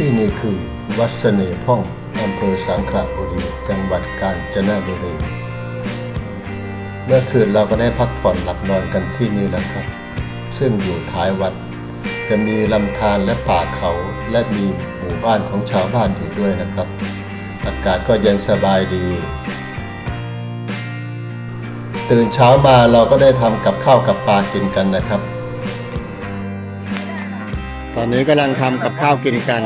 ที่นี่คือวัดเสน่ห์พ่องอำเภอสังขละบุรี จังหวัดกาญจนบุรี เมื่อคืนเราก็ได้พักผ่อนหลับนอนกันที่นี่แหละครับ ซึ่งอยู่ท้ายวัด จะมีลำธารและป่าเขาและมีหมู่บ้านของชาวบ้านอยู่ด้วยนะครับ อากาศก็เย็นสบายดี ตื่นเช้ามาเราก็ได้ทำกับข้าวกับปลากินกันนะครับ ตอนนี้กำลังทำกับข้าวกินกัน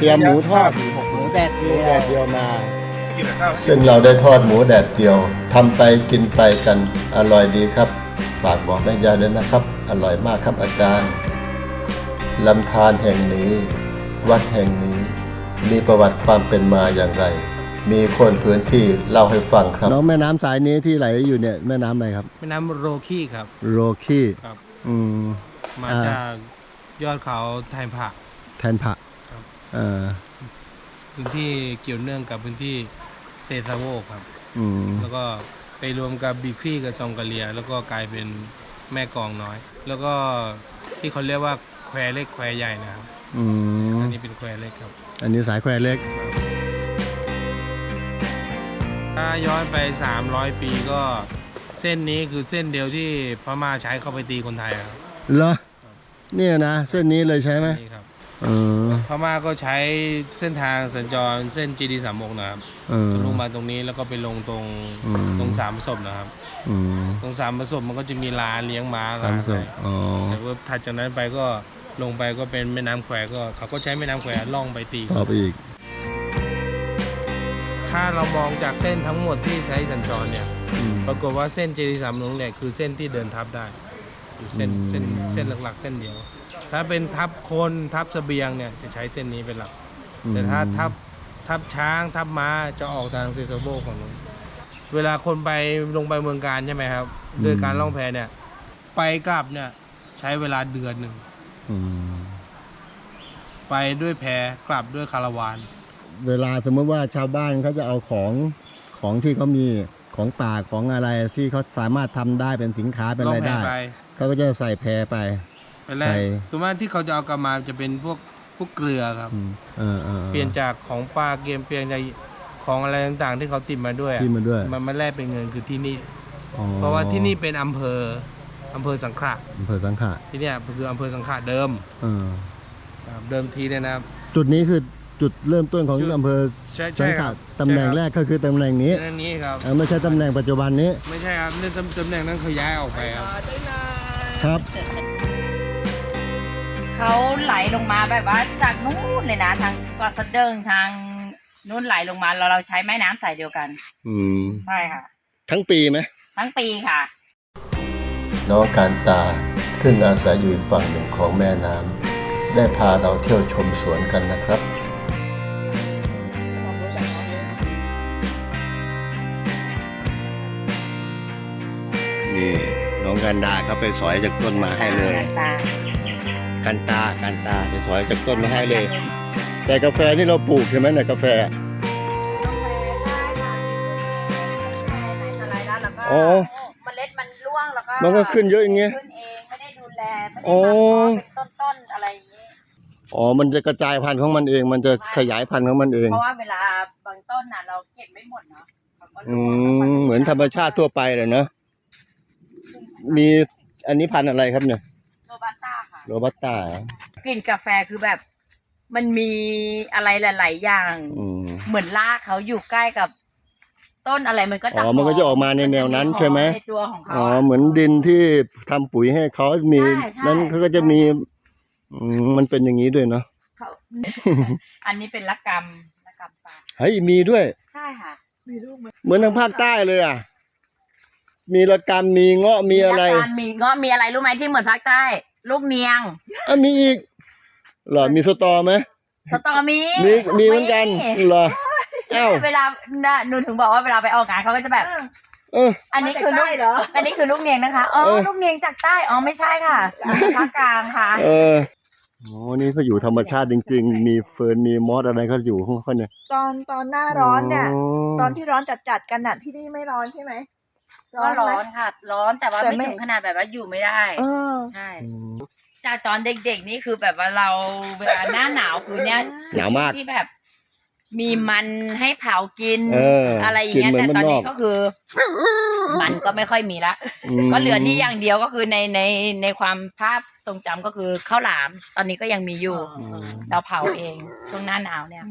เตรียมหมูทอด หมูแดดเดียแดวดเดียวมากินแต่ข้าวซึ่งเราได้ทอดหมูแดดเดียวทำไปกินไปกันอร่อยดีครับ ฝากบอกแม่ยายด้วยนะครับ อร่อยมากครับอาจารย์ลำธารแห่งนี้ วัดแห่งนี้ มีประวัติความเป็นมาอย่างไร มีคนพื้นที่เล่าให้ฟังครับ น้องแม่น้ำสายนี้ที่ไหลอยู่เนี่ยแม่น้ำอะไรครับ แม่น้ำโรคีครับ โรคี้ครับ อืม มาอ่า จาก ยอดเขาไทยผัก แทนผักครับ เออพื้นที่เกี่ยวเนื่องกับพื้นที่เซซาโวครับ อืมแล้วก็ไปรวมกับบีครีกับซองกาเลีย แล้วก็กลายเป็นแม่กองน้อย แล้วก็ที่เขาเรียกว่าแควเล็กแควใหญ่นะครับอืมอันนี้เป็นแควเล็กครับ อันนี้สายแควเล็ก ถ้าย้อนไป 300 ปีก็เส้นนี้คือเส้นเดียวที่พม่าใช้เข้าไปตีคนไทยครับ เหรอ เนี่ยนะเส้นนี้เลยใช่ไหมนี่ครับเออพม่าก็ใช้เส้นทางสัญจรเส้นจีดีสามกนะครับเออ ลงมาตรงนี้แล้วก็ไปลงตรงอืม ตรงสามประสบนะครับ อืมตรงสามประสบมันก็จะมีร้านเลี้ยงม้าตามร้านสุอะไรดอ๋อแต่ว่าถัดจากนั้นไปก็ลงไปก็เป็นแม่น้ำแควก็เขาก็ใช้แม่น้ำแควล่องไปตี ต่อไปอีก ถ้าเรามองจากเส้นทั้งหมดที่ใช้สัญจรเนี่ย อืมปรากฏว่าเส้นเจดีสามหลวงเนี่ยคือเส้นที่เดินทับได้ อยู่เส้นอืมเส้นเส้นหลักๆ เส้นเดียว ถ้าเป็นทับคนทับเสบียงเนี่ยจะใช้เส้นนี้เป็นหลัก แต่ถ้าทับทับช้างทับม้าจะออกทางเซโซโบของนู้นเวลาคนไปลงไปเมืองการใช่ไหมครับด้วยการล่องแพเนี่ย ไปกลับเนี่ย ใช้เวลาเดือนหนึ่งอืมไปด้วยแพกลับด้วยคาราวาน เวลาสมมติว่าชาวบ้านเขาจะเอาของของที่เขามี ของป่าของอะไรที่เขาสามารถทำได้เป็นสินค้าเป็นล่อรางยแพได้ไปเขาก็จะใส่แพไป ไปแรใส่กส่วนมากที่เขาจะเอากลับมาจะเป็นพวกพวกเกลือครับ อืมเออเออเปลี่ยนจากของปลาเกมเปลี่ยนจากของอะไรต่างๆ ที่เขาติดมาด้วยอะที่มาด้วยมันมาแลกเป็นเงินคือที่นี่ อ๋อเพราะว่าที่นี่เป็นอำเภออำเภอสังขละอำเภอสังขะที่เนี่ยคืออำเภอสังขละเดิมเออ ครับเดิมทีเนี่ยนะครับ จุดนี้คือ จุดเริ่มต้นของจุดอำเภอใช่สัใช่งคขะรับตำแหน่งใช่แรครับกก็คือตำแหน่งนี้เรื่องนี้ครับเออไม่ใช่ตำแหน่งปัจจุบันนี้ไม่ใช่ครับนี่ตำตำแหน่งนั้นเขาย้ายออกไปครับ ครับ เขาไหลลงมาแบบว่าจากนู้นเลยนะทางกอสเดิงทางนู้นไหลลงมาเราเราใช้แม่น้ำสายเดียวกัน อืม ใช่ค่ะ ทั้งปีไหม ทั้งปีค่ะ น้องการตาซึ่งอาศัยอยู่อีกฝั่งหนึ่งของแม่น้ำได้พาเราเที่ยวชมสวนกันนะครับ น้องกันดาเขาไปสอยจากต้นมาให้เลย ตากันตากันตาไปสอยจากต้นมาให้เลย แต่กาแฟนี่เราปลูกใช่ไหมเนี่ยกาแฟอ๋อเมล็ดมันร่วงแล้วก็มันก็ขึ้นเยอะอย่างเงี้ยขึ้นเองไม่ได้ดูแลไม่ได้อ๋อทำเพราะเป็นต้นๆอะไรอย่างนี้อ๋อ มันจะกระจายพันธุ์ของมันเอง มันจะขยายพันธุ์ของมันเอง เพราะว่าเวลาบางต้นน่ะเราเก็บไม่หมดเนาะเขาก็อืร่วงมเหมือนธรรมชาติทั่วไปเลยเนอะ มีอันนี้พันธุ์อะไรครับเนี่ยโรบัสต้าค่ะ โรบัสต้ากลิ่นกาแฟคือแบบ มันมีอะไรหลาย ๆ อย่าง อืมเหมือนรากเขาอยู่ใกล้กับ ต้นอะไรมันก็จะอ๋อมันก็จะออกมาในแนวนั้นใช่ไหมในตัวของเขาอ๋ออะเหมือนดินที่ทำปุ๋ยให้เขามีใช่ใช่นั้นเขาก็จะมีอืมมันเป็นอย่างนี้ด้วยเนาะเขาอันนี้เป็นละกรรมละกรรมปลาเฮ้ยมีด้วย ใช่ค่ะ มีรูปมันเหมือนทางภาคใต้เลยอะ มีระกำมีเงาะมีอะไรลกรมีเงาะมีอะไรรู้ไหมที่เหมือนภาคใต้ ลูกเนียงอะมีอีกเหรอมีสตอไหมสตอมีมีมีเหมือนกันเหรออ้าวเวลาน่ะหนูถึงบอกว่าเวลาไปออกงานเขาก็จะแบบเอออันนี้คือลูกอันนี้คือลูกเนียงนะคะอ๋อเออลูกเนียงจากใต้อ๋อไม่ใช่ค่ะภาคกลางค่ะเออโอ้นี่เขาอยู่ธรรมชาติจริง ๆ มีเฟิร์นมีมอสอะไรเขาอยู่ของเขาเนี่ย ตอนตอนหน้าร้อนเนี่ยอ๋อตอนที่ร้อนจัดๆกันน่ะที่นี่ไม่ร้อนใช่ไหม ก็ร้ไหม อนค่ะ ร้อนแต่ว่าแต่ไม่ ไม่ถึงขนาดแบบว่าอยู่ไม่ได้ เออ ใช่ อืมใจจากตอนเด็กๆนี่คือแบบว่าเราเวลาหน้าหนาวคือเนี้ยคือหนาวมากช่งที่แบบ มีมันให้เผากินเอออะไรอย่างเงี้ยกินเหมือนแต่ตอนนี้บ้านนอกก็คือ มันก็ไม่ค่อยมีละ มก็เหลือที่อย่างเดียวก็คือในในในความภาพทรงจำก็คือข้าวหลาม ตอนนี้ก็ยังมีอยู่ อืมเราเผาเองช่วงหน้าหนาวเนี่ย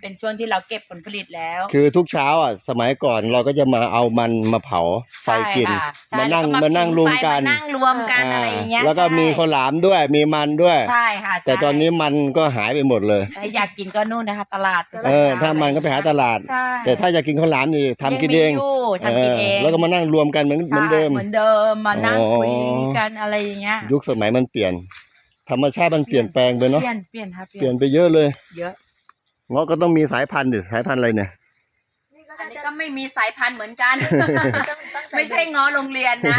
เป็นช่วงที่เราเก็บผลผลิตแล้ว คือทุกเช้าอะ สมัยก่อนเราก็จะมาเอามันมาเผาไฟกิน ใช่ค่ะใช่มานั่งแล้วก็มานั่งรวมกันไฟมานั่งรวมกันอะไรอย่างเงี้ยแล้วก็ใช่มีข้าวหลามด้วยมีมันด้วย ใช่ค่ะใช่แต่ตอนนี้มันก็หายไปหมดเลย ใครอยากกินก็นู่นนะคะ ตลาดเออ ถ้ามันก็ไปหาตลาด ใช่แต่ถ้าอยากกินข้าวหลามนี่ทำกินเองยังมียู่ทำกินเองแล้วก็มานั่งรวมกันเหมือนเหมือนเดิม ใช่เหมือนเดิมมานั่งอ๋อคุยกันอะไรอย่างเงี้ยยุคสมัยมันเปลี่ยน ธรรมชาติมันเปลี่ยนแปลงไปเนาะเปลี่ยนเปลี่ยนครับเปลี่ยนไปเยอะเลย เยอะ เงาะก็ต้องมีสายพันธุ์ดิสายพันธุ์อะไรเนี่ยอันนี้ก็ไม่มีสายพันธุ์เหมือนกันไม่ใช่ง้อโรงเรียนนะ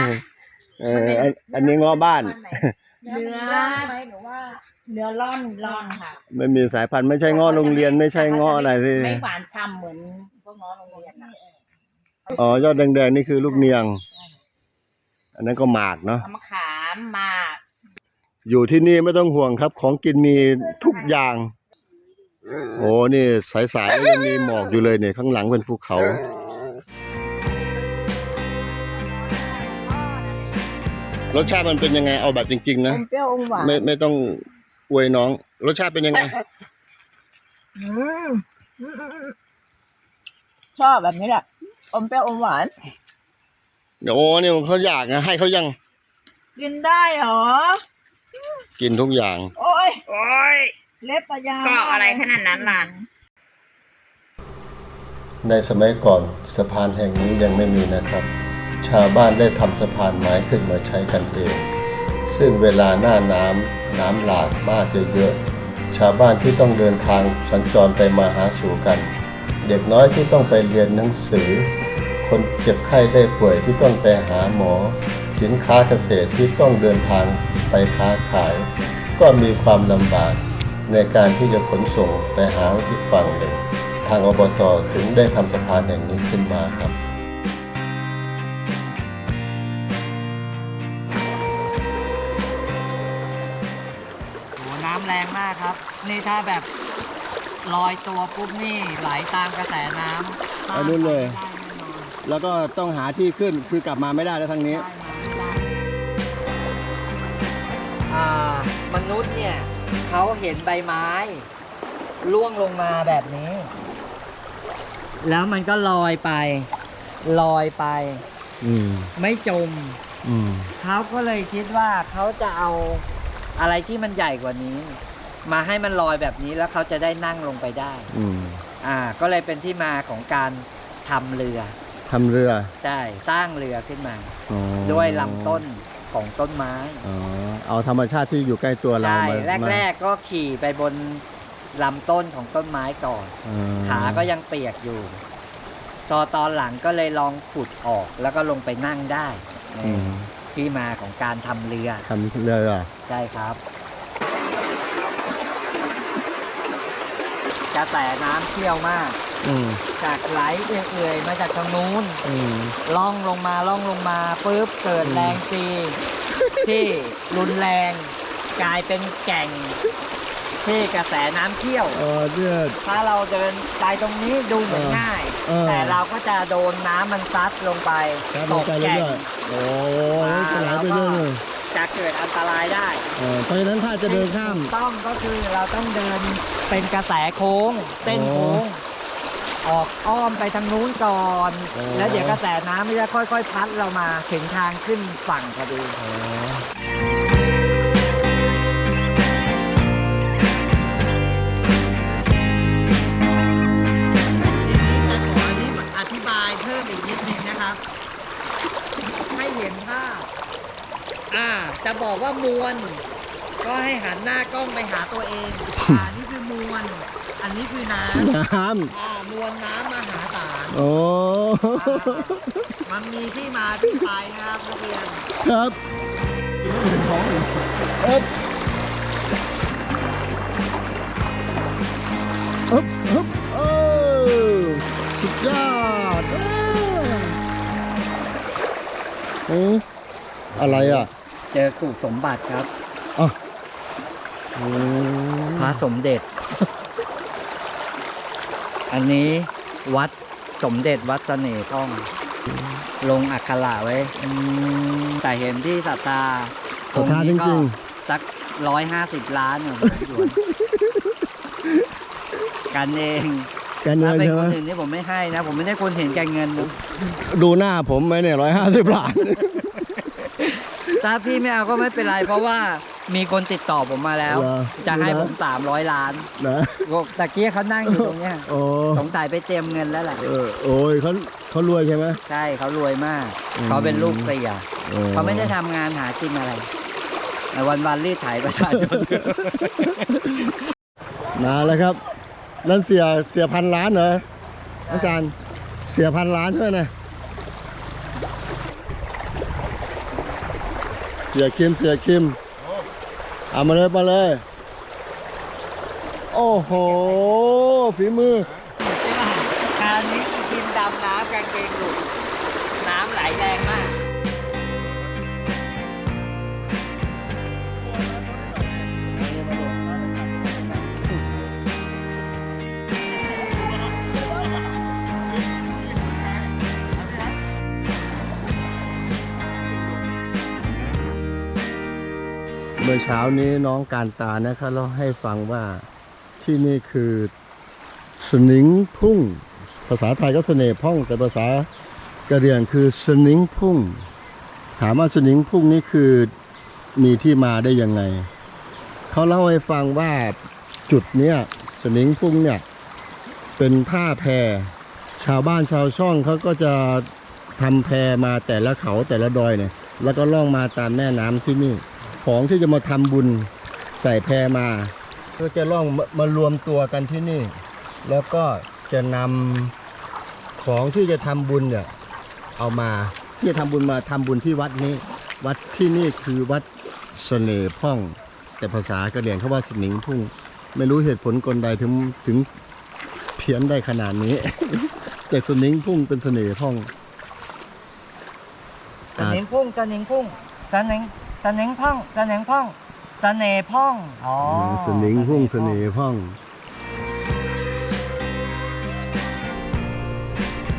เอออันอันนี้เงาะบ้าน เนื้อไหมหนูว่า เนื้อร่อนร่อนค่ะไม่มีสายพันธุ์ไม่ใช่เงาะโรงเรียนไม่ใช่เงาะอะไรที่ไม่หวานฉ่ำเหมือนพวกง้อโรงเรียนนะอ๋อยอดแดงๆนี่คือลูกเนียง อันนั้นก็หมากเนาะ เอามะขามหมาก อยู่ที่นี่ไม่ต้องห่วงครับ ของกินมีทุกอย่าง โอ้นี่สายๆแล้วยังมีหมอกอยู่เลยเนี่ย ข้างหลังเป็นภูเขารสชาติมันเป็นยังไงเอาแบบจริงๆอนะมเปรี้ยวอมหวานไม่ไม่ต้องอวยน้อง รสชาติเป็นยังไงอืมอืมอืมอืมชอบแบบนี้แหละอมเปรี้ยวอมหวานโอ้เนี่ยเขาอยากนะให้เขายัง กินได้เหรอ กินทุกอย่าง โอ้ยโอ้ย เล็บปะยาวก็อะไรขนาดนั้นล่ะในสมัยก่อนสะพานแห่งนี้ยังไม่มีนะครับ ชาวบ้านได้ทำสะพานไม้ขึ้นมาใช้กันเอง ซึ่งเวลาหน้าน้ำน้ำหลากมากเยอะๆชาวบ้านที่ต้องเดินทางสัญจรไปมาหาสู่กัน เด็กน้อยที่ต้องไปเรียนหนังสือ คนเจ็บไข้ได้ป่วยที่ต้องไปหาหมอ สินค้าเกษตรที่ต้องเดินทางไปค้าขาย ก็มีความลำบาก ในการที่จะขนส่งไปหาอีกฝั่งหนึ่ง ทางอบตถึงได้ทำสะพานแห่งนี้ขึ้นมาครับโหน้ำแรงมากครับ นี่ถ้าแบบลอยตัวปุ๊บนี่ไหลตามกระแสน้ำไปนู่นเลยได้แน่นอนแล้วก็ต้องหาที่ขึ้นคือกลับมาไม่ได้แล้วทางนี้อ่ มนุษย์เนี่ยเขาเห็นใบไม้ร่วงลงมาแบบนี้ แล้วมันก็ลอยไป ลอยไป อืมไม่จม อืมเขาก็เลยคิดว่าเขาจะเอาอะไรที่มันใหญ่กว่านี้ มาให้มันลอยแบบนี้แล้วเขาจะได้นั่งลงไปได้ อืมอ่า ก็เลยเป็นที่มาของการทำเรือ ทำเรือใช่ สร้างเรือขึ้นมา อ๋อด้วยลำต้น ของต้นไม้ อ๋อเอาธรรมชาติที่อยู่ใกล้ตัวเราใช่ มาแรก ๆ ก็ขี่ไปบนลำต้นของต้นไม้ก่อนอ๋อขาก็ยังเปียกอยู่ตอนตอนหลังก็เลยลองขุดออกแล้วก็ลงไปนั่งได้อืมที่มาของการทำเรือ ทำเรือเหรอใช่ครับ กระแสน้ำเชี่ยวมาก อืมจากไหลเอื่อยๆมาจากทางนู้นอืมล่องลงมาล่องลงมาปุ๊บเกิดแรงตีที่รุนแรงกลายเป็นแก่ง ที่กระแสน้ำเที่ยว เออเนี่ย ถ้าเราเดินไปตรงนี้ดูเหมือนง่าย เออ แต่เราก็จะโดนน้ำมันซัดลงไปครับตลงกไปเรื่แก่ง อยๆโอ้ยจะไหลไปเรื่อยจะเกิดอันตรายได้ๆเออเพราะฉะนั้นถ้าจะเดินข้าม ถูกต้องก็คือเราต้องเดินเป็นกระแสโค้งเส้นโค้ง ออกอ้อมไปทางนู้นก่อน โอ้ แล้วเดี๋ยวกระแสน้ำมันจะค่อย ๆ พัดเรามาถึงทางขึ้นฝั่งพอดีอ๋อจะขออธิบายเพิ่มอีกนิดนึงนะครับ ให้เห็นภาพอ่าจะบอกว่ามวล ก็ให้หันหน้ากล้องไปหาตัวเอง อ่า นี่คือมวล อันนี้คือน้ำน้อ่ามวลน้ำมหาศาลำโอ้มันมีที่มาที่ไปนะครับนักเรียนครับเอ๊บอึ๊บอึ๊บเออสุดยอดเออเอ๊ะอะไรอะเจอกูสมบัติครับอะพระสมเด็จ อันนี้วัดสมเด็จวัดเสน่ห์ท่อง ลงอักขระไว้อืมแต่เห็นที่ศรัทธาศรัทธาองค์นี้ก็จริงสักร้อยห้าสิบล้านอยู่หยวนกันเองกันเงิถ้านเป็นใช่คไหมนอื่นนี่ผมไม่ให้นะ ผมไม่ได้คนเห็นแก่เงินนะดูหน้าผมไหมเนี่ยร้อยห้าสิบล้าน ถ้าพี่ไม่เอาก็ไม่เป็นไร เพราะว่า มีคนติดต่อผมมาแล้ว เหรอจะให้ผมสามร้อยล้านนะตะเกียเขานั่งอยู่ตรงเนี้ยโอ้สงสัยไปเตรียมเงินแล้วแหละเออโอ้ยเขาเขารวยใช่ไหม ใช่เขารวยมาก อืม เขาเป็นลูกเสียโอ้เขาไม่ได้ทำงานหากินอะไรแต่วันวันๆรีดไถประชาชน มาแล้วครับ นั่นเสียเสียพันล้านเหรออาจารย์เสียพันล้านใช่ไหมนะเสียคิมเสียคิม เอามาเลยมาเลย โอ้โห ฝีมือคราวนี้กินดำน้ำกางเกงหลุดน้ำไหลแรงมาก มื่อเช้านี้น้องการตานะครับเราให้ฟังว่าที่นี่คือสนิงพุ่ง ภาษาไทยก็เสน่ห์พ่อง แต่ภาษากะเหรี่ยงคือสนิงพุ่ง ถามว่าสนิงพุ่งนี่คือมีที่มาได้ยังไง เขาเล่าให้ฟังว่าจุดเนี้ยสนิงพุ่งเนี่ยเป็นท่าแพร ชาวบ้านชาวช่องเขาก็จะทำแพรมาแต่ละเขาแต่ละดอยเนี่ยแล้วก็ล่องมาตามแม่น้ำที่นี่ ของที่จะมาทำบุญใส่แพมาก็จะล่องมารวมตัวกันที่นี่ แล้วก็จะนำของที่จะทำบุญเนี่ยเอามาที่จะทำบุญมาทำบุญที่วัดนี้ วัดที่นี่คือวัดเสน่ห์พ่อง แต่ภาษากะเหรี่ยงเขาว่าสนิงทุ่ง ไม่รู้เหตุผลกลใดถึงถึงเพี้ยนได้ขนาดนี้ แต่สนิงพุ่งเป็นเสน่ห์พ่องจะเน้งพุ่งจะเน้งพุ่งจะเน้ง จะเน้งพ่องจะเน้งพ่องจะเน่พ่องอ๋อสนิงพุ่งเสน่ห์พ่อง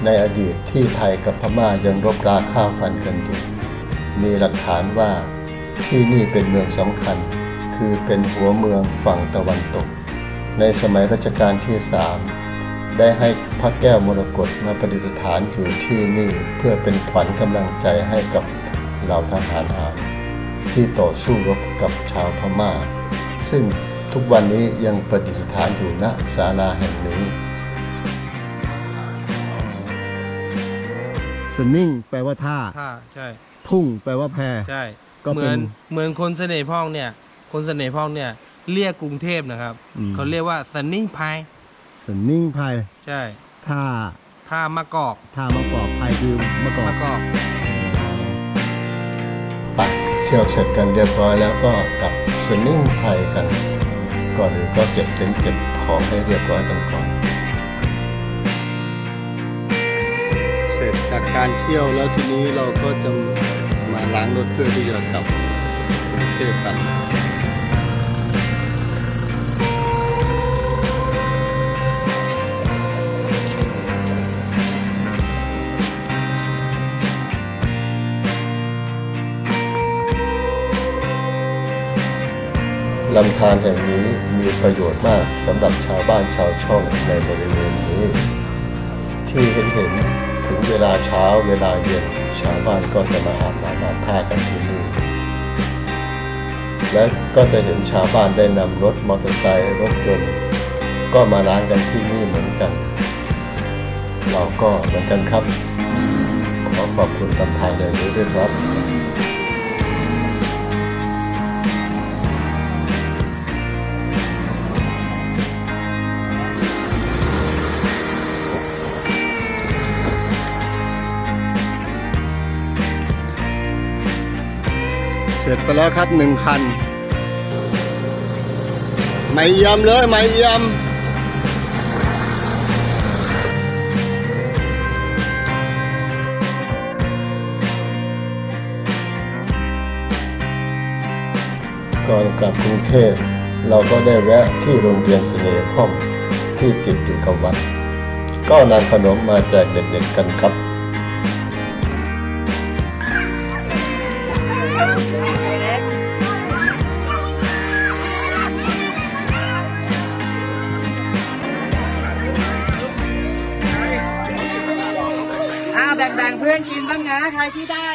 ในอดีตที่ไทยกับพม่ายังรบราฆ่าฟันกันอยู่มีหลักฐานว่าที่นี่เป็นเมืองสำคัญ คือเป็นหัวเมืองฝั่งตะวันตก ในสมัยรัชกาลที่สามได้ให้พระแก้วมรกตมาประดิษฐานอยู่ที่นี่เพื่อเป็นขวัญกำลังใจให้กับเหล่าทหารอาว ที่ต่อสู้รบกับชาวพม่า ซึ่งทุกวันนี้ยังประดิษฐานอยู่ณศาลาแห่งนี้ สนิ่งแปลว่าท่า ท่าใช่พุ่งแปลว่าแพใช่ก็เหเป็นมือนเหมือนคนเสน่ห์พ่องเนี่ย คนเสน่ห์พ่องเนี่ยเรียกกรุงเทพนะครับอืม เขาเรียกว่าสันนิ่งพายสนิ่งพายใช่ท่าท่ามะกอกท่ามะกอกพายคือมะกอกมะกอกไปเที่ยวเสร็จกันเรียบร้อยแล้วก็กลับสนิ่งไทยกัน ก่อนอื่นก็เก็บเต็นท์เก็บของให้เรียบร้อยกันก่อน เสร็จจากการเที่ยวแล้วทีนี้เราก็จะมาล้างรถเพื่อที่จะกลับกรุงเทพกัน ลำธารแห่งนี้มีประโยชน์มากสำหรับชาวบ้านชาวช่องในบริเวณนี้ ที่เห็นเห็นๆถึงเวลาเช้าเวลาเย็นชาวบ้านก็จะมาอาบน้ำอาบท่ากันที่นี่และก็จะเห็นชาวบ้านได้นำรถมอเตอร์ไซค์รถยนต์ก็มาล้างกันที่นี่เหมือนกัน เราก็เหมือนกันครับ ขอขอบคุณลำธารแห่งนี้ด้วยครับ เสร็จไปแล้วครับหนึ่งคัน ไม่ยี่ยมเลยไม่ยี่ยมก่อนกลับกรุงเทพเราก็ได้แวะที่โรงเรียนเสน่ห์พ่องที่ติดอยู่กับวัด ก็นำขนมมาแจกเด็กๆกันครับ ที่ได้